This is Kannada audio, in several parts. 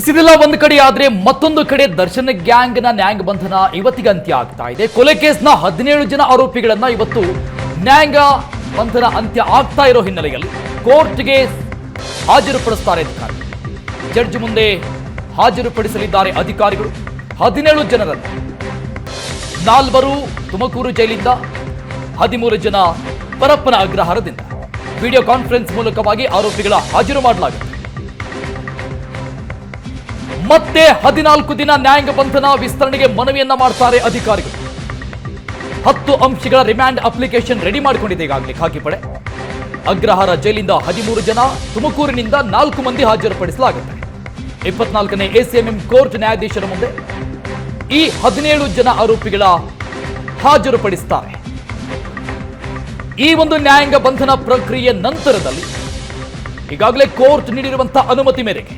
ಇದೆಲ್ಲ ಒಂದು ಕಡೆ ಆದ್ರೆ ಮತ್ತೊಂದು ಕಡೆ ದರ್ಶನ್ ಗ್ಯಾಂಗ್ನ ನ್ಯಾಂಗ್ ಬಂಧನ ಇವತ್ತಿಗೆ ಅಂತ್ಯ ಆಗ್ತಾ ಇದೆ. ಕೊಲೆ ಕೇಸ್ನ ಹದಿನೇಳು ಜನ ಆರೋಪಿಗಳನ್ನ ಇವತ್ತು ನ್ಯಾಂಗ ಬಂಧನ ಅಂತ್ಯ ಆಗ್ತಾ ಇರೋ ಹಿನ್ನೆಲೆಯಲ್ಲಿ ಕೋರ್ಟ್ಗೆ ಹಾಜರುಪಡಿಸ್ತಾರೆ ಅಧಿಕಾರಿ ಜಡ್ಜ್ ಮುಂದೆ ಹಾಜರುಪಡಿಸಲಿದ್ದಾರೆ ಅಧಿಕಾರಿಗಳು. ಹದಿನೇಳು ಜನರನ್ನು ನಾಲ್ವರು ತುಮಕೂರು ಜೈಲಿಂದ, ಹದಿಮೂರು ಜನ ಪರಪ್ಪನ ಅಗ್ರಹಾರದಿಂದ. ವಿಡಿಯೋ ಕಾನ್ಫರೆನ್ಸ್ ಮೂಲಕವಾಗಿ ಆರೋಪಿಗಳ ಹಾಜರು ಮಾಡಲಾಗಿದೆ ಮತ್ತೆ ಹದಿನಾಲ್ಕು ದಿನ ನ್ಯಾಯಾಂಗ ಬಂಧನ ವಿಸ್ತರಣೆಗೆ ಮನವಿಯನ್ನ ಮಾಡ್ತಾರೆ ಅಧಿಕಾರಿಗಳು. ಹತ್ತು ಅಂಶಗಳ ರಿಮ್ಯಾಂಡ್ ಅಪ್ಲಿಕೇಶನ್ ರೆಡಿ ಮಾಡಿಕೊಂಡಿದೆ ಈಗಾಗಲೇ ಖಾಕಿ ಪಡೆ. ಅಗ್ರಹಾರ ಜೈಲಿಂದ ಹದಿಮೂರು ಜನ, ತುಮಕೂರಿನಿಂದ ನಾಲ್ಕು ಮಂದಿ ಹಾಜರುಪಡಿಸಲಾಗುತ್ತೆ. ಇಪ್ಪತ್ನಾಲ್ಕನೇ ಎಸಿಎಂಎಂ ಕೋರ್ಟ್ ನ್ಯಾಯಾಧೀಶರ ಮುಂದೆ ಈ ಹದಿನೇಳು ಜನ ಆರೋಪಿಗಳ ಹಾಜರುಪಡಿಸುತ್ತಾರೆ ಈ ಒಂದು ನ್ಯಾಯಾಂಗ ಬಂಧನ ಪ್ರಕ್ರಿಯೆ ನಂತರದಲ್ಲಿ ಈಗಾಗಲೇ ಕೋರ್ಟ್ ನೀಡಿರುವಂತಹ ಅನುಮತಿ ಮೇರೆಗೆ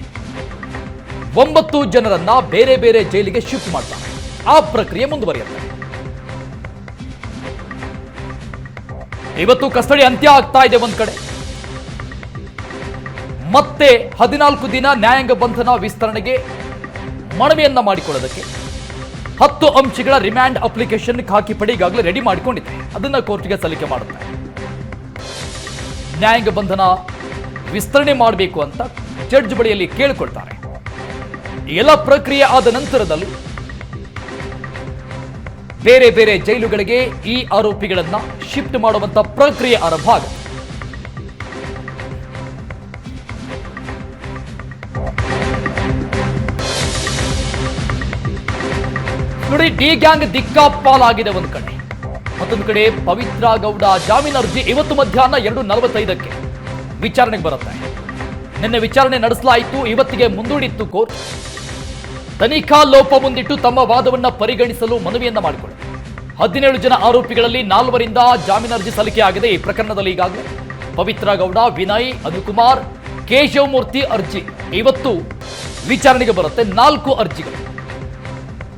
ಒಂಬತ್ತು ಜನರನ್ನ ಬೇರೆ ಬೇರೆ ಜೈಲಿಗೆ ಶಿಫ್ಟ್ ಮಾಡ್ತಾರೆ. ಆ ಪ್ರಕ್ರಿಯೆ ಮುಂದುವರಿಯುತ್ತೆ. ಇವತ್ತು ಕಸ್ಟಡಿ ಅಂತ್ಯ ಆಗ್ತಾ ಇದೆ ಒಂದ್ ಕಡೆ. ಮತ್ತೆ ಹದಿನಾಲ್ಕು ದಿನ ನ್ಯಾಯಾಂಗ ಬಂಧನ ವಿಸ್ತರಣೆಗೆ ಮನವಿಯನ್ನ ಮಾಡಿಕೊಳ್ಳೋದಕ್ಕೆ ಹತ್ತು ಅಂಶಗಳ ರಿಮ್ಯಾಂಡ್ ಅಪ್ಲಿಕೇಶನ್ ಖಾಕಿ ಪಡೆ ಈಗಾಗಲೇ ರೆಡಿ ಮಾಡಿಕೊಂಡಿದೆ. ಅದನ್ನ ಕೋರ್ಟ್ಗೆ ಸಲ್ಲಿಕೆ ಮಾಡುತ್ತೆ. ನ್ಯಾಯಾಂಗ ಬಂಧನ ವಿಸ್ತರಣೆ ಮಾಡಬೇಕು ಅಂತ ಜಡ್ಜ್ ಬಳಿಯಲ್ಲಿ ಕೇಳಿಕೊಳ್ತಾರೆ. ಎಲ್ಲ ಪ್ರಕ್ರಿಯೆ ಆದ ನಂತರದಲ್ಲಿ ಬೇರೆ ಬೇರೆ ಜೈಲುಗಳಿಗೆ ಈ ಆರೋಪಿಗಳನ್ನ ಶಿಫ್ಟ್ ಮಾಡುವಂತ ಪ್ರಕ್ರಿಯೆ ಆರಂಭ ಆಗುತ್ತೆ. ನೋಡಿ, ಡಿ ಗ್ಯಾಂಗ್ ದಿಕ್ಕಾಪಾಲಾಗಿದೆ ಒಂದು ಕಡೆ. ಮತ್ತೊಂದು ಕಡೆ ಪವಿತ್ರ ಗೌಡ ಜಾಮೀನು ಅರ್ಜಿ ಇವತ್ತು ಮಧ್ಯಾಹ್ನ ಎರಡು ನಲವತ್ತೈದಕ್ಕೆ ವಿಚಾರಣೆಗೆ ಬರುತ್ತೆ. ನಿನ್ನೆ ವಿಚಾರಣೆ ನಡೆಸಲಾಯಿತು, ಇವತ್ತಿಗೆ ಮುಂದೂಡಿತ್ತು ಕೋರ್ಟ್. ತನಿಖಾ ಲೋಪ ಮುಂದಿಟ್ಟು ತಮ್ಮ ವಾದವನ್ನು ಪರಿಗಣಿಸಲು ಮನವಿಯನ್ನ ಮಾಡಿಕೊಳ್ಳಿ. ಹದಿನೇಳು ಜನ ಆರೋಪಿಗಳಲ್ಲಿ ನಾಲ್ವರಿಂದ ಜಾಮೀನು ಅರ್ಜಿ ಸಲ್ಲಿಕೆ ಆಗಿದೆ ಈ ಪ್ರಕರಣದಲ್ಲಿ ಈಗಾಗಲೇ ಪವಿತ್ರ ಗೌಡ, ವಿನಯ್, ಅನುಕುಮಾರ್, ಕೇಶವಮೂರ್ತಿ ಅರ್ಜಿ. ಇವತ್ತು ವಿಚಾರಣೆಗೆ ಬರುತ್ತೆ ನಾಲ್ಕು ಅರ್ಜಿಗಳು.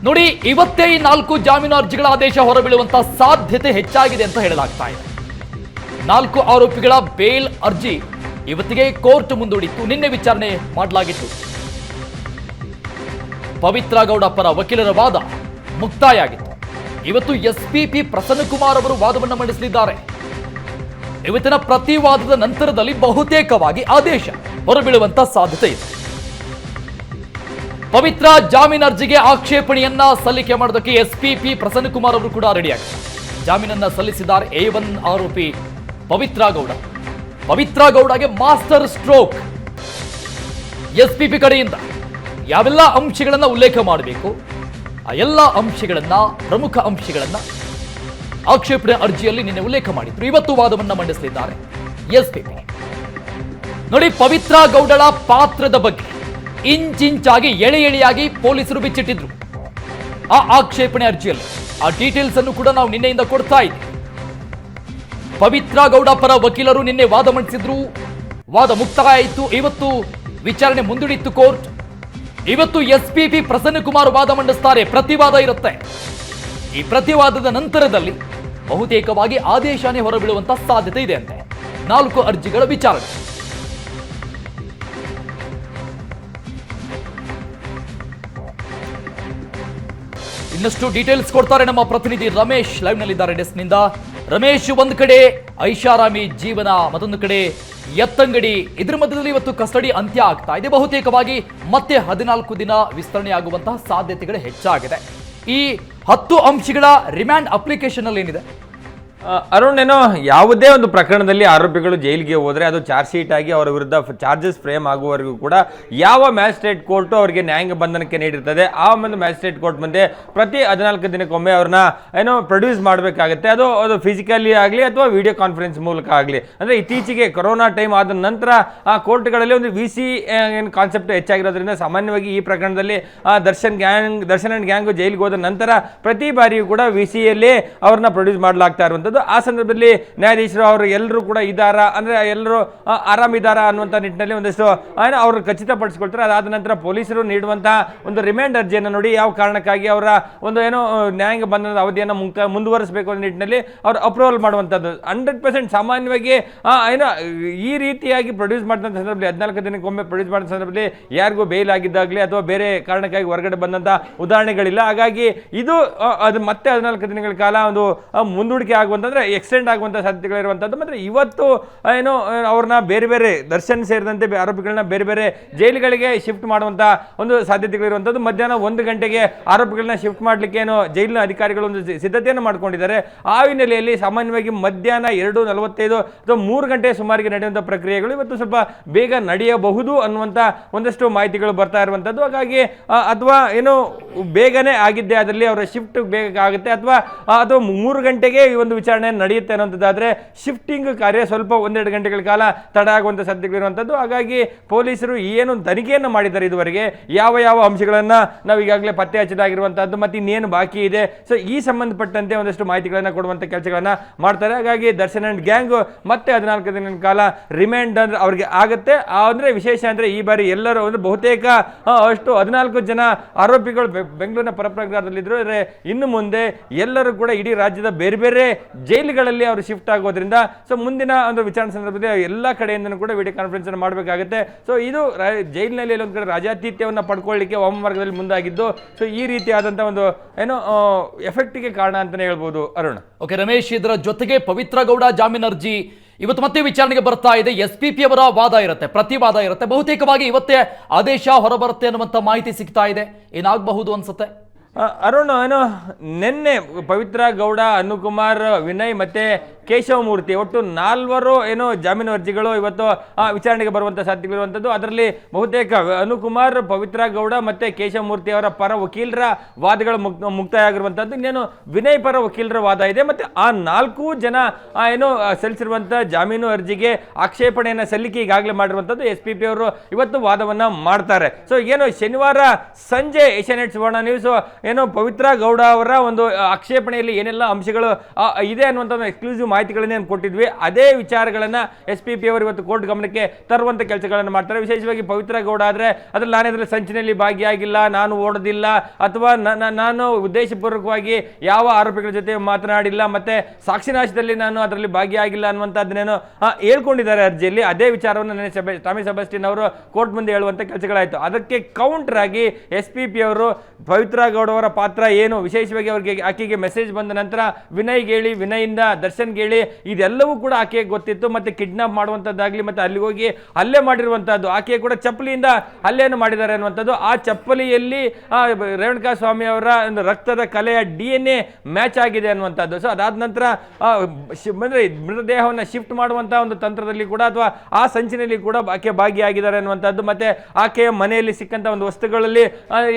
ನೋಡಿ, ಇವತ್ತೇ ಈ ನಾಲ್ಕು ಜಾಮೀನು ಅರ್ಜಿಗಳ ಆದೇಶ ಹೊರಬೀಳುವಂತಹ ಸಾಧ್ಯತೆ ಹೆಚ್ಚಾಗಿದೆ ಅಂತ ಹೇಳಲಾಗ್ತಾ ಇದೆ. ನಾಲ್ಕು ಆರೋಪಿಗಳ ಬೇಲ್ ಅರ್ಜಿ ಇವತ್ತಿಗೆ ಕೋರ್ಟ್ ಮುಂದೂಡಿತ್ತು. ನಿನ್ನೆ ವಿಚಾರಣೆ ಮಾಡಲಾಗಿತ್ತು. ಪವಿತ್ರ ಗೌಡ ಪರ ವಕೀಲರ ವಾದ ಮುಕ್ತಾಯ ಆಗಿತ್ತು ಇವತ್ತು ಎಸ್ಪಿಪಿ ಪ್ರಸನ್ನಕುಮಾರ್ ಅವರು ವಾದವನ್ನು ಮಂಡಿಸಲಿದ್ದಾರೆ. ಇವತ್ತಿನ ಪ್ರತಿ ವಾದದ ನಂತರದಲ್ಲಿ ಬಹುತೇಕವಾಗಿ ಆದೇಶ ಹೊರಬೀಳುವಂತ ಸಾಧ್ಯತೆ ಇದೆ. ಪವಿತ್ರ ಜಾಮೀನು ಅರ್ಜಿಗೆ ಆಕ್ಷೇಪಣೆಯನ್ನ ಸಲ್ಲಿಕೆ ಮಾಡೋದಕ್ಕೆ ಎಸ್ಪಿಪಿ ಪ್ರಸನ್ನಕುಮಾರ್ ಅವರು ಕೂಡ ರೆಡಿಯಾಗಿದ್ದಾರೆ. ಜಾಮೀನನ್ನ ಸಲ್ಲಿಸಿದ್ದಾರೆ ಎ ಒನ್ ಆರೋಪಿ ಪವಿತ್ರ ಗೌಡ ಪವಿತ್ರ ಗೌಡಗೆ ಮಾಸ್ಟರ್ ಸ್ಟ್ರೋಕ್ ಎಸ್ಪಿಪಿ ಕಡೆಯಿಂದ. ಯಾವೆಲ್ಲ ಅಂಶಗಳನ್ನ ಉಲ್ಲೇಖ ಮಾಡಬೇಕು? ಆ ಎಲ್ಲ ಅಂಶಗಳನ್ನ, ಪ್ರಮುಖ ಅಂಶಗಳನ್ನ ಆಕ್ಷೇಪಣೆ ಅರ್ಜಿಯಲ್ಲಿ ನಿನ್ನೆ ಉಲ್ಲೇಖ ಮಾಡಿದ್ರು. ಇವತ್ತು ವಾದವನ್ನ ಮಂಡಿಸಲಿದ್ದಾರೆ. ಎಸ್ಪಿಪಿ ನೋಡಿ, ಪವಿತ್ರ ಗೌಡಳ ಪಾತ್ರದ ಬಗ್ಗೆ ಇಂಚಿಂಚಾಗಿ, ಎಳೆ ಎಳೆಯಾಗಿ ಪೊಲೀಸರು ಬಿಚ್ಚಿಟ್ಟಿದ್ರು. ಆ ಆಕ್ಷೇಪಣೆ ಅರ್ಜಿಯಲ್ಲಿ. ಆ ಡೀಟೇಲ್ಸ್ ಅನ್ನು ಕೂಡ ನಾವು ನಿನ್ನೆಯಿಂದ ಕೊಡ್ತಾ ಇದ್ವಿ. ಪವಿತ್ರ ಗೌಡ ಪರ ವಕೀಲರು ನಿನ್ನೆ ವಾದ ಮಂಡಿಸಿದ್ರು. ವಾದ ಮುಕ್ತಾಯ ಆಯಿತು. ಇವತ್ತು ವಿಚಾರಣೆ ಮುಂದೂಡಿತ್ತು ಕೋರ್ಟ್. ಇವತ್ತು ಎಸ್ ಎಸ್ಪಿಪಿ ಪ್ರಸನ್ನಕುಮಾರ್ ವಾದ ಮಂಡಿಸ್ತಾರೆ. ಪ್ರತಿವಾದ ಇರುತ್ತೆ. ಈ ಪ್ರತಿವಾದದ ನಂತರದಲ್ಲಿ ಬಹುತೇಕವಾಗಿ ಆದೇಶನೇ ಹೊರಬೀಳುವಂತ ಸಾಧ್ಯತೆ ಇದೆ ಅಂತೆ. ನಾಲ್ಕು ಅರ್ಜಿಗಳ ವಿಚಾರಣೆ. ಇನ್ನಷ್ಟು ಡೀಟೇಲ್ಸ್ ಕೊಡ್ತಾರೆ ನಮ್ಮ ಪ್ರತಿನಿಧಿ ರಮೇಶ್. ಲೈವ್ ನಲ್ಲಿದ್ದಾರೆ ರಮೇಶ್ ಒಂದು ಕಡೆ, ಐಷಾರಾಮಿ ಜೀವನ ಮತ್ತೊಂದು ಕಡೆ, ಎತ್ತಂಗಡಿ, ಇದ್ರ ಮಧ್ಯದಲ್ಲಿ ಇವತ್ತು ಕಸ್ಟಡಿ ಅಂತ್ಯ ಆಗ್ತಾ ಇದೆ. ಬಹುತೇಕವಾಗಿ ಮತ್ತೆ ಹದಿನಾಲ್ಕು ದಿನ ವಿಸ್ತರಣೆ ಆಗುವಂತಹ ಸಾಧ್ಯತೆಗಳು ಹೆಚ್ಚಾಗಿದೆ. ಈ ಹತ್ತು ಅಂಶಗಳ ರಿಮ್ಯಾಂಡ್ ಅಪ್ಲಿಕೇಶನ್ ಅಲ್ಲಿ ಏನಿದೆ? ಅರುಣ್, ಏನೋ ಯಾವುದೇ ಒಂದು ಪ್ರಕರಣದಲ್ಲಿ ಆರೋಪಿಗಳು ಜೈಲಿಗೆ ಹೋದರೆ ಅದು ಚಾರ್ಜ್ ಶೀಟ್ ಆಗಿ ಅವರ ವಿರುದ್ಧ ಚಾರ್ಜಸ್ ಫ್ರೇಮ್ ಆಗುವವರೆಗೂ ಕೂಡ ಯಾವ ಮ್ಯಾಜಿಸ್ಟ್ರೇಟ್ ಕೋರ್ಟು ಅವರಿಗೆ ನ್ಯಾಯಾಂಗ ಬಂಧನಕ್ಕೆ ನೀಡಿರ್ತದೆ, ಆ ಒಂದು ಮ್ಯಾಜಿಸ್ಟ್ರೇಟ್ ಕೋರ್ಟ್ ಮುಂದೆ ಪ್ರತಿ ಹದಿನಾಲ್ಕು ದಿನಕ್ಕೊಮ್ಮೆ ಅವ್ರನ್ನ, ಏನೋ ಪ್ರೊಡ್ಯೂಸ್ ಮಾಡಬೇಕಾಗುತ್ತೆ. ಅದು ಅದು ಫಿಸಿಕಲಿ ಆಗಲಿ ಅಥವಾ ವಿಡಿಯೋ ಕಾನ್ಫರೆನ್ಸ್ ಮೂಲಕ ಆಗಲಿ. ಅಂದರೆ ಇತ್ತೀಚೆಗೆ ಕೊರೋನಾ ಟೈಮ್ ಆದ ನಂತರ ಆ ಕೋರ್ಟ್ಗಳಲ್ಲಿ ಒಂದು ವಿ ಸಿ ಏನು ಕಾನ್ಸೆಪ್ಟ್ ಹೆಚ್ಚಾಗಿರೋದ್ರಿಂದ ಸಾಮಾನ್ಯವಾಗಿ ಈ ಪ್ರಕರಣದಲ್ಲಿ Darshan gang, Darshan and gang ಜೈಲಿಗೆ ಹೋದ ನಂತರ ಪ್ರತಿ ಬಾರಿಯೂ ಕೂಡ ವಿ ಸಿಯಲ್ಲಿ ಅವ್ರನ್ನ ಪ್ರೊಡ್ಯೂಸ್ ಮಾಡಲಾಗ್ತಾ ಅನ್ನುವಂಥದ್ದು ಆ ಸಂದರ್ಭದಲ್ಲಿ ನ್ಯಾಯಾಧೀಶರು ಅವರು ಎಲ್ಲರೂ ಕೂಡ ಇದ್ದಾರಾ? ಅಂದ್ರೆ ಎಲ್ಲರೂ ಆರಾಮಿದ್ದಾರಾ ಅನ್ನುವಂಥ ನಿಟ್ಟಿನಲ್ಲಿ ಒಂದಷ್ಟು ಏನೋ ಅವರು ಖಚಿತಪಡಿಸ್ಕೊಳ್ತಾರೆ. ಅದಾದ ನಂತರ ಪೊಲೀಸರು ನೀಡುವಂತಹ ಒಂದು ರಿಮ್ಯಾಂಡ್ ಅರ್ಜಿಯನ್ನು ನೋಡಿ ಯಾವ ಕಾರಣಕ್ಕಾಗಿ ಅವರ ಒಂದು ಏನೋ ನ್ಯಾಯಾಂಗ ಬಂಧನದ ಅವಧಿಯನ್ನು ಮುಂಕ, ಮುಂದುವರಿಸಬೇಕು ಅನ್ನೋ ನಿಟ್ಟಿನಲ್ಲಿ ಅವರು ಅಪ್ರೂವಲ್ ಮಾಡುವಂಥದ್ದು ಹಂಡ್ರೆಡ್ ಪರ್ಸೆಂಟ್ ಸಾಮಾನ್ಯವಾಗಿ ಏನೋ, ಈ ರೀತಿಯಾಗಿ ಪ್ರೊಡ್ಯೂಸ್ ಮಾಡಿದಂಥ ಸಂದರ್ಭದಲ್ಲಿ, ಹದಿನಾಲ್ಕು ದಿನಕ್ಕೊಮ್ಮೆ ಪ್ರೊಡ್ಯೂಸ್ ಮಾಡಿದ ಸಂದರ್ಭದಲ್ಲಿ ಯಾರಿಗೂ ಬೇಲ್ ಆಗಿದ್ದಾಗಲಿ ಅಥವಾ ಬೇರೆ ಕಾರಣಕ್ಕಾಗಿ ಹೊರಗಡೆ ಬಂದಂಥ ಉದಾಹರಣೆಗಳಿಲ್ಲ. ಹಾಗಾಗಿ ಇದು ಅದು ಮತ್ತೆ ಹದಿನಾಲ್ಕು ದಿನಗಳ ಕಾಲ ಒಂದು ಮುಂದೂಡಿಕೆ ಮುಂದೂಡಿಕೆ ಆಗುವಂತಂದ್ರೆ ಎಕ್ಸ್ಟೆಂಡ್ ಆಗುವಂಥ ಸಾಧ್ಯತೆಗಳಿರುವಂಥದ್ದು ಮತ್ತೆ ಇವತ್ತು, ಏನು, ಅವ್ರನ್ನ ಬೇರೆ ಬೇರೆ ದರ್ಶನ್ ಸೇರಿದಂತೆ ಆರೋಪಿಗಳನ್ನ ಬೇರೆ ಬೇರೆ ಜೈಲುಗಳಿಗೆ ಶಿಫ್ಟ್ ಮಾಡುವಂಥ ಒಂದು ಸಾಧ್ಯತೆಗಳಿರುವಂಥದ್ದು ಮಧ್ಯಾಹ್ನ ಒಂದು ಗಂಟೆಗೆ ಆರೋಪಿಗಳನ್ನ ಶಿಫ್ಟ್ ಮಾಡಲಿಕ್ಕೆ ಏನು ಜೈಲಿನ ಅಧಿಕಾರಿಗಳು ಒಂದು ಸಿದ್ಧತೆಯನ್ನು ಮಾಡ್ಕೊಂಡಿದ್ದಾರೆ. ಆ ಹಿನ್ನೆಲೆಯಲ್ಲಿ ಸಾಮಾನ್ಯವಾಗಿ ಮಧ್ಯಾಹ್ನ ಎರಡು ನಲವತ್ತೈದು ಅಥವಾ ಮೂರು ಗಂಟೆ ಸುಮಾರಿಗೆ ನಡೆಯುವಂಥ ಪ್ರಕ್ರಿಯೆಗಳು ಇವತ್ತು ಸ್ವಲ್ಪ ಬೇಗ ನಡೆಯಬಹುದು ಅನ್ನುವಂಥ ಒಂದಷ್ಟು ಮಾಹಿತಿಗಳು ಬರ್ತಾ ಇರುವಂಥದ್ದು ಹಾಗಾಗಿ ಅಥವಾ ಏನು ಬೇಗನೆ ಆಗಿದ್ದೆ ಅದರಲ್ಲಿ ಅವರ ಶಿಫ್ಟ್ ಬೇಗ ಆಗುತ್ತೆ. ಅಥವಾ ಅಥವಾ ಮೂರು ಗಂಟೆಗೆ ಈ ಒಂದು ವಿಚಾರಣೆ ನಡೆಯುತ್ತೆ ಅನ್ನೋದಾದರೆ ಶಿಫ್ಟಿಂಗ್ ಕಾರ್ಯ ಸ್ವಲ್ಪ ಒಂದೆರಡು ಗಂಟೆಗಳ ಕಾಲ ತಡ ಆಗುವಂಥ ಸಾಧ್ಯತೆಗಳಿರುವಂಥದ್ದು ಹಾಗಾಗಿ ಪೊಲೀಸರು ಏನು ತನಿಖೆಯನ್ನು ಮಾಡಿದ್ದಾರೆ ಇದುವರೆಗೆ, ಯಾವ ಯಾವ ಅಂಶಗಳನ್ನು ನಾವು ಈಗಾಗಲೇ ಪತ್ತೆ ಹಚ್ಚಲಾಗಿರುವಂಥದ್ದು ಮತ್ತು ಇನ್ನೇನು ಬಾಕಿ ಇದೆ. ಸೊ ಈ ಸಂಬಂಧಪಟ್ಟಂತೆ ಒಂದಷ್ಟು ಮಾಹಿತಿಗಳನ್ನು ಕೊಡುವಂಥ ಕೆಲಸಗಳನ್ನು ಮಾಡ್ತಾರೆ. ಹಾಗಾಗಿ ದರ್ಶನ್ ಆ್ಯಂಡ್ ಗ್ಯಾಂಗ್ ಮತ್ತೆ ಹದಿನಾಲ್ಕು ದಿನಗಳ ಕಾಲ ರಿಮೈಂಡ್ ಅಂದ್ರೆ ಅವ್ರಿಗೆ ಆಗುತ್ತೆ. ಅಂದರೆ ವಿಶೇಷ ಅಂದರೆ ಈ ಬಾರಿ ಎಲ್ಲರೂ ಅಂದರೆ ಬಹುತೇಕ ಅಷ್ಟು ಹದಿನಾಲ್ಕು ಜನ ಆರೋಪಿಗಳು ಬೆಂಗಳೂರಿನ ಪರಪ್ರಕಾರದಲ್ಲಿದ್ದರು ಆದರೆ ಇನ್ನು ಮುಂದೆ ಎಲ್ಲರೂ ಕೂಡ ಇಡೀ ರಾಜ್ಯದ ಬೇರೆ ಬೇರೆ ಜೈಲುಗಳಲ್ಲಿ ಅವರು ಶಿಫ್ಟ್ ಆಗೋದ್ರಿಂದ ಸೊ ಮುಂದಿನ ಒಂದು ವಿಚಾರಣೆ ಸಂದರ್ಭದಲ್ಲಿ ಎಲ್ಲ ಕಡೆಯಿಂದನೂ ಕೂಡ ವಿಡಿಯೋ ಕಾನ್ಫರೆನ್ಸ್ ಅನ್ನು ಮಾಡಬೇಕಾಗುತ್ತೆ. ಸೊ ಇದು ಜೈಲಿನಲ್ಲಿ ಒಂದು ಕಡೆ ರಾಜಾತಿಥ್ಯವನ್ನು ಪಡ್ಕೊಳ್ಳಿಕ್ಕೆ ವಾಮಮಾರ್ಗದಲ್ಲಿ ಮುಂದಾಗಿದ್ದು ಸೊ ಈ ರೀತಿಯಾದಂಥ ಒಂದು, ಏನು ಎಫೆಕ್ಟಿಗೆ ಕಾರಣ ಅಂತಲೇ ಹೇಳ್ಬೋದು ಅರುಣ್. ಓಕೆ ರಮೇಶ್, ಇದರ ಜೊತೆಗೆ ಪವಿತ್ರ ಗೌಡ, ಜಾಮೀನ್ ಅರ್ಜಿ. ಇವತ್ತು ಮತ್ತೆ ವಿಚಾರಣೆಗೆ ಬರ್ತಾ ಇದೆ. ಎಸ್ ಪಿ ಪಿ ಅವರ ವಾದ ಇರುತ್ತೆ, ಪ್ರತಿವಾದ ಇರುತ್ತೆ. ಬಹುತೇಕವಾಗಿ ಇವತ್ತೇ ಆದೇಶ ಹೊರಬರುತ್ತೆ ಅನ್ನುವಂಥ ಮಾಹಿತಿ ಸಿಗ್ತಾ ಇದೆ. ಏನಾಗಬಹುದು ಅನ್ಸುತ್ತೆ? ಅರುಣ್, ಏನು, ನಿನ್ನೆ ಪವಿತ್ರ ಗೌಡ, ಅನುಕುಮಾರ್, ವಿನಯ್ ಮತ್ತೆ ಕೇಶವಮೂರ್ತಿ, ಒಟ್ಟು ನಾಲ್ವರು, ಏನು, ಜಾಮೀನು ಅರ್ಜಿಗಳು ಇವತ್ತು ವಿಚಾರಣೆಗೆ ಬರುವಂಥ ಸಾಧ್ಯತೆಗಳಿರುವಂಥದ್ದು ಅದರಲ್ಲಿ ಬಹುತೇಕ ಅನುಕುಮಾರ್, ಪವಿತ್ರ ಗೌಡ ಮತ್ತೆ ಕೇಶವಮೂರ್ತಿ ಅವರ ಪರ ವಕೀಲರ ವಾದಗಳು ಮುಕ್ ಮುಕ್ತಾಯ ಆಗಿರುವಂಥದ್ದು ಇನ್ನೇನು, ವಿನಯ್ ಪರ ವಕೀಲರ ವಾದ ಇದೆ. ಮತ್ತೆ ಆ ನಾಲ್ಕು ಜನ ಏನು ಸಲ್ಲಿಸಿರುವಂಥ ಜಾಮೀನು ಅರ್ಜಿಗೆ ಆಕ್ಷೇಪಣೆಯನ್ನು ಸಲ್ಲಿಕೆ ಈಗಾಗಲೇ ಮಾಡಿರುವಂಥದ್ದು ಎಸ್ ಪಿ ಪಿ ಅವರು ಇವತ್ತು ವಾದವನ್ನು ಮಾಡ್ತಾರೆ. ಸೊ ಏನು ಶನಿವಾರ ಸಂಜೆ ಏಷ್ಯಾನೆಟ್ ಸುವರ್ಣ ನ್ಯೂಸ್. ಏನು ಪವಿತ್ರ ಗೌಡ ಅವರ ಒಂದು ಆಕ್ಷೇಪಣೆಯಲ್ಲಿ ಏನೆಲ್ಲ ಅಂಶಗಳು ಇದೆ ಅನ್ನುವಂಥ ಎಕ್ಸ್ಕ್ಲೂಸಿವ್ ಮಾಹಿತಿಗಳನ್ನೇ ಕೊಟ್ಟಿದ್ವಿ. ಅದೇ ವಿಚಾರಗಳನ್ನು ಎಸ್ ಪಿ ಪಿ ಅವರು ಇವತ್ತು ಕೋರ್ಟ್ ಗಮನಕ್ಕೆ ತರುವಂಥ ಕೆಲಸಗಳನ್ನು ಮಾಡ್ತಾರೆ. ವಿಶೇಷವಾಗಿ ಪವಿತ್ರ ಗೌಡ ಆದರೆ ಅದ್ರಲ್ಲಿ ನಾನು ಅದರಲ್ಲಿ ಸಂಚಿನಲ್ಲಿ ಭಾಗಿಯಾಗಿಲ್ಲ, ನಾನು ಓಡೋದಿಲ್ಲ, ಅಥವಾ ನಾನು ಉದ್ದೇಶಪೂರ್ವಕವಾಗಿ ಯಾವ ಆರೋಪಿಗಳ ಜೊತೆ ಮಾತನಾಡಿಲ್ಲ, ಮತ್ತು ಸಾಕ್ಷಿನಾಶದಲ್ಲಿ ನಾನು ಅದರಲ್ಲಿ ಭಾಗಿಯಾಗಿಲ್ಲ ಅನ್ನುವಂಥದ್ದನ್ನೇನು ಹೇಳ್ಕೊಂಡಿದ್ದಾರೆ ಅರ್ಜಿಯಲ್ಲಿ. ಅದೇ ವಿಚಾರವನ್ನು ನೆನೆ ಸೆಬೆ ಟಾಮಿ ಸೆಬಸ್ಟಿನ್ ಅವರು ಕೋರ್ಟ್ ಮುಂದೆ ಹೇಳುವಂಥ ಕೆಲಸಗಳಾಯಿತು. ಅದಕ್ಕೆ ಕೌಂಟ್ರಾಗಿ ಎಸ್ ಪಿ ಪಿ ಅವರು ಪವಿತ್ರ ಗೌಡ ಅವರ ಪಾತ್ರ ಏನು? ವಿಶೇಷವಾಗಿ ಅವರಿಗೆ ಆಕೆಗೆ ಮೆಸೇಜ್ ಬಂದ ನಂತರ ವಿನಯ್ಗೆ ಹೇಳಿ ವಿನಯಿಂದ ದರ್ಶನ್ ಹೇಳಿ ಇದೆಲ್ಲವೂ ಕೂಡ ಆಕೆಗೆ ಗೊತ್ತಿತ್ತು. ಮತ್ತೆ ಕಿಡ್ನಾಪ್ ಮಾಡುವಂಥದ್ದಾಗಲಿ ಮತ್ತೆ ಅಲ್ಲಿಗೆ ಹೋಗಿ ಹಲ್ಲೆ ಮಾಡಿರುವಂತಹದ್ದು, ಆಕೆ ಕೂಡ ಚಪ್ಪಲಿಯಿಂದ ಹಲ್ಲೆಯನ್ನು ಮಾಡಿದ್ದಾರೆ ಅನ್ನುವಂಥದ್ದು. ಆ ಚಪ್ಪಲಿಯಲ್ಲಿ ರೇವಣಕಾ ಸ್ವಾಮಿ ಅವರ ಒಂದು ರಕ್ತದ ಕಲೆಯ ಡಿ ಎನ್ ಎ ಮ್ಯಾಚ್ ಆಗಿದೆ ಅನ್ನುವಂಥದ್ದು. ಸೊ ಅದಾದ ನಂತರ ಅಂದರೆ ಮೃತದೇಹವನ್ನು ಶಿಫ್ಟ್ ಮಾಡುವಂಥ ಒಂದು ತಂತ್ರದಲ್ಲಿ ಕೂಡ ಅಥವಾ ಆ ಸಂಚಿನಲ್ಲಿ ಕೂಡ ಆಕೆ ಭಾಗಿಯಾಗಿದ್ದಾರೆ ಅನ್ನುವಂಥದ್ದು. ಮತ್ತೆ ಆಕೆಯ ಮನೆಯಲ್ಲಿ ಸಿಕ್ಕಂಥ ಒಂದು ವಸ್ತುಗಳಲ್ಲಿ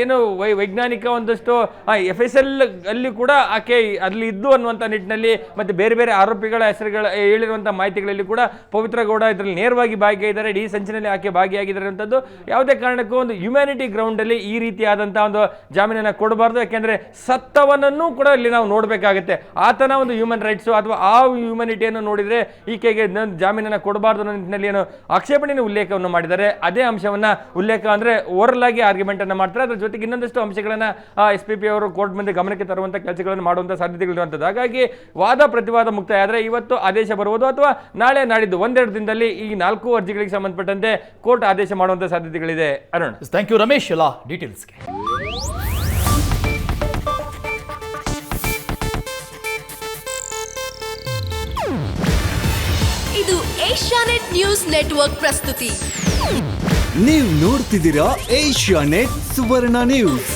ಏನು ವೈಜ್ಞಾನಿಕ ವೈಜ್ಞಾನಿಕ ಒಂದಷ್ಟು ಎಫ್ ಎಸ್ ಎಲ್ ಅಲ್ಲಿ ಕೂಡ ಆಕೆ ಅಲ್ಲಿ ಇದ್ದು ಅನ್ನುವಂಥ ನಿಟ್ಟಿನಲ್ಲಿ ಮತ್ತೆ ಬೇರೆ ಬೇರೆ ಆರೋಪಿಗಳ ಹೆಸರುಗಳ ಹೇಳಿರುವಂಥ ಮಾಹಿತಿಗಳಲ್ಲಿ ಕೂಡ ಪವಿತ್ರ ಗೌಡ ಇದರಲ್ಲಿ ನೇರವಾಗಿ ಭಾಗಿಯಾಗಿದ್ದಾರೆ. ಇಡೀ ಸಂಚಿನಲ್ಲಿ ಆಕೆ ಭಾಗಿಯಾಗಿದ್ದಾರೆ ಅಂತದ್ದು ಯಾವುದೇ ಕಾರಣಕ್ಕೂ ಒಂದು ಹ್ಯುಮ್ಯಾನಿಟಿ ಗ್ರೌಂಡಲ್ಲಿ ಈ ರೀತಿಯಾದಂಥ ಒಂದು ಜಾಮೀನನ್ನು ಕೊಡಬಾರ್ದು. ಯಾಕೆಂದರೆ ಸತ್ತವನನ್ನು ಕೂಡ ಇಲ್ಲಿ ನಾವು ನೋಡಬೇಕಾಗುತ್ತೆ. ಆತನ ಒಂದು ಹ್ಯೂಮನ್ ರೈಟ್ಸು ಅಥವಾ ಆ ಹ್ಯೂಮನಿಟಿಯನ್ನು ನೋಡಿದರೆ ಈಕೆಗೆ ಜಾಮೀನನ್ನು ಕೊಡಬಾರ್ದು ಅನ್ನೋ ನಿಟ್ಟಿನಲ್ಲಿ ಏನು ಆಕ್ಷೇಪಣೆಯನ್ನು ಉಲ್ಲೇಖವನ್ನು ಮಾಡಿದ್ದಾರೆ. ಅದೇ ಅಂಶವನ್ನು ಉಲ್ಲೇಖ ಅಂದರೆ ಓರಲ್ ಆಗಿ ಆರ್ಗ್ಯುಮೆಂಟ್ ಅನ್ನ ಮಾಡ್ತಾರೆ. ಅದರ ಜೊತೆಗೆ ಇನ್ನೊಂದಷ್ಟು ಅಂಶಗಳನ್ನ ಎಸ್ ಪಿ ಪಿ ಅವರು ಕೋರ್ಟ್ ಮುಂದೆ ಗಮನಕ್ಕೆ ತರುವಂಥ ಕೆಲಸಗಳನ್ನು ಮಾಡುವಂತ ಸಾಧ್ಯತೆಗಳಿರುವಂಥದ್ದು ಹಾಗಾಗಿ ವಾದ ಪ್ರತಿವಾದ ಮುಕ್ತಾಯ ಆದರೆ ಇವತ್ತು ಆದೇಶ ಬರುವುದು ಅಥವಾ ನಾಳೆ ನಾಡಿದ್ದು ಒಂದೆರಡು ದಿನದಲ್ಲಿ ಈ ನಾಲ್ಕು ಅರ್ಜಿಗಳಿಗೆ ಸಂಬಂಧಪಟ್ಟಂತೆ ಕೋರ್ಟ್ ಆದೇಶ ಮಾಡುವಂಥ ಸಾಧ್ಯತೆಗಳಿದೆ. ಅರುಣ್. Thank you Ramesh. ಎಲ್ಲ ಡೀಟೇಲ್ಸ್ಗೆ ಇದು ಏಷ್ಯಾನೆಟ್ ನ್ಯೂಸ್ ನೆಟ್ವರ್ಕ್ ಪ್ರಸ್ತುತಿ. ನೀವು ನೋಡ್ತಿದ್ದೀರಾ ಏಷ್ಯಾ ನೆಟ್ ಸುವರ್ಣ ನ್ಯೂಸ್.